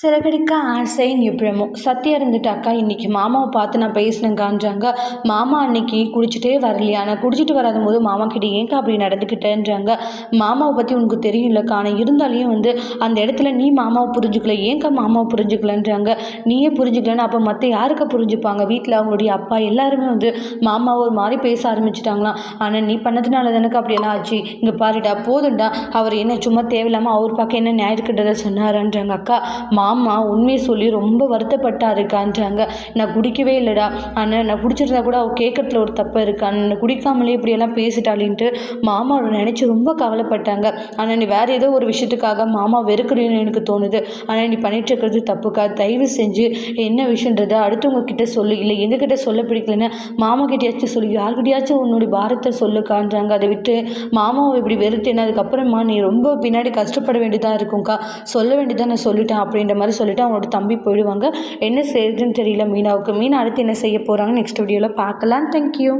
சிறகடிக்க ஆசை நிப்ரமோ சத்யா இருந்துட்டாக்கா இன்னைக்கு மாமாவை பார்த்து நான் பேசினேங்கான்றாங்க மாமா அன்னைக்கு குடிச்சிட்டே வரலையா? நான் குடிச்சிட்டு வராத போது மாமா கிட்ட ஏன்க்கா அப்படி நடந்துக்கிட்டேன்றாங்க மாமாவை பற்றி உனக்கு தெரியும்லக்கா. ஆனால் இருந்தாலையும் வந்து அந்த இடத்துல நீ மாமாவை புரிஞ்சுக்கல. ஏங்கா மாமாவை புரிஞ்சுக்கலன்றாங்க நீயே புரிஞ்சுக்கலன்னு அப்போ மற்ற யாருக்கா புரிஞ்சுப்பாங்க? வீட்டில் அவங்களுடைய அப்பா எல்லாருமே வந்து மாமாவை ஒரு மாதிரி பேச ஆரம்பிச்சிட்டாங்களாம். ஆனால் நீ பண்ணதுனால தானக்கா அப்படியெல்லாம் ஆச்சு? இங்கே பாருடா போதும்டா. அவர் என்ன சும்மா தேவையில்லாமல் அவர் பார்க்க என்ன நியாயம் சொன்னாரன்றாங்க அக்கா. மாமா உண்மையை சொல்லி ரொம்ப வருத்தப்பட்டாருக்கான்றாங்க. நான் குடிக்கவே இல்லைடா. ஆனால் நான் குடிச்சிருந்தா கூட அவள் கேட்கறதுல ஒரு தப்பு இருக்கா. நான் குடிக்காமலே இப்படியெல்லாம் பேசிட்டாளின்ட்டு மாமாவை நினச்சி ரொம்ப கவலைப்பட்டாங்க. ஆனால் நீ வேறு ஏதோ ஒரு விஷயத்துக்காக மாமா வெறுக்கிறேன்னு எனக்கு தோணுது. ஆனால் நீ பண்ணிட்டு இருக்கிறது தப்புக்கா? தயவு செஞ்சு என்ன விஷயன்றதை அடுத்தவங்க கிட்ட சொல்லு. இல்லை எங்ககிட்ட சொல்ல பிடிக்கலன்னா மாமா கிட்டயாச்சும் சொல்லு. யார்கிட்டயாச்சும் உன்னுடைய பாரத்தை சொல்லுக்கான்றாங்க. அதை விட்டு மாமாவை இப்படி வெறுத்தேன்னா அதுக்கப்புறமா நீ ரொம்ப பின்னாடி கஷ்டப்பட வேண்டியதாக இருக்கும்க்கா. சொல்ல வேண்டியதாக நான் சொல்லிட்டேன் அப்படின்ற மாதிரி சொல்லிட்டு அவங்களோட தம்பி போயிடுவாங்க. என்ன செய்யுதுன்னு தெரியல மீனாவுக்கு. மீனா அடுத்து என்ன செய்ய போகிறாங்க நெக்ஸ்ட் வீடியோவில் பார்க்கலாம். தேங்க்யூ